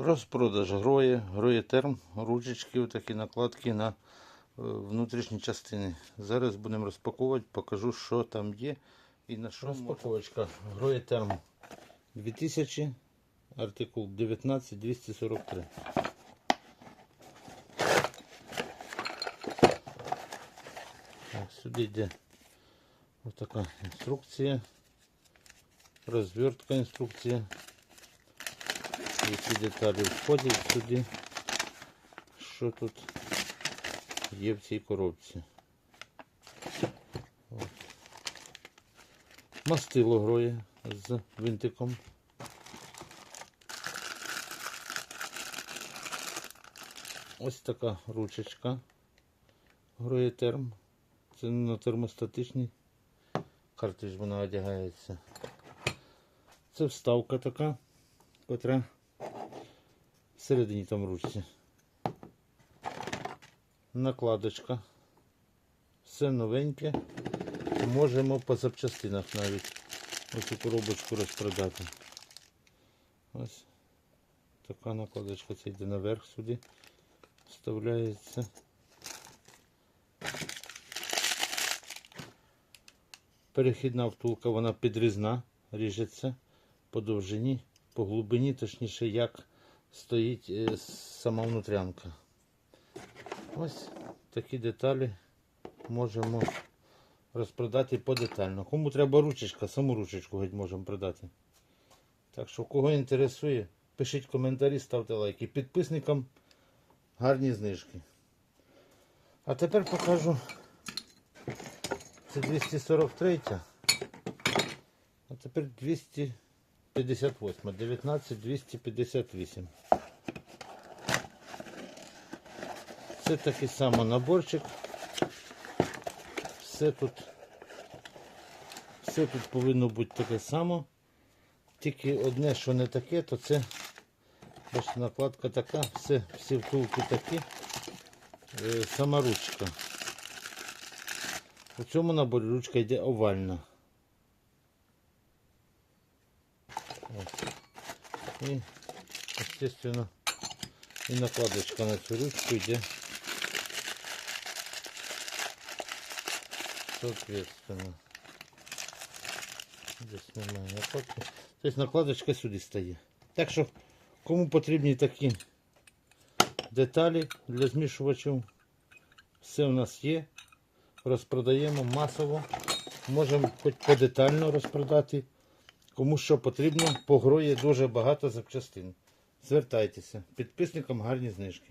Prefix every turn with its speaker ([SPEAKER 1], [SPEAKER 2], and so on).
[SPEAKER 1] Розпродаж грої, гроєтерм, ручечки, такі накладки на е, внутрішні частини. Зараз будемо розпаковувати, покажу, що там є і на що. Розпаковочка. Гроєтерм 2000, артикул 19243. Так, сюди йде ось така інструкція, розвертка інструкція які деталі входять сюди, що тут є в цій коробці. Мастило гроє з винтиком. Ось така ручечка гроєтерм. Це на термостатичний картридж вона одягається. Це вставка така, котра всередині там ручці. Накладочка. Все новеньке. Можемо по запчастинах навіть оцю коробочку розпродати. Ось така накладочка. Це йде наверх сюди. Вставляється. Перехідна втулка, вона підрізна, ріжеться по довжині, по глибині, точніше, як стоїть е, сама внутрянка. Ось такі деталі можемо розпродати подетально. Кому треба ручечка, саму ручечку можемо продати. Так що, кого інтересує, пишіть коментарі, ставте лайки. Підписникам гарні знижки. А тепер покажу. Це 243. А тепер 200. 58, 19, 258. Це такий самий наборчик. Все тут, все тут повинно бути таке саме. Тільки одне, що не таке, то це бачите, накладка така, все, всі втулки такі. Е, сама ручка. У цьому наборі ручка йде овальна. И, естественно, и накладочка на цю ручку йде. Соответственно. Здесь немає накладки. Тобто накладочка сюди стає. Так що, кому потрібні такі деталі для змішувачів, все у нас є. Розпродаємо масово. Можемо хоч подетально розпродати. Кому що потрібно, по дуже багато запчастин. Звертайтеся. Підписникам гарні знижки.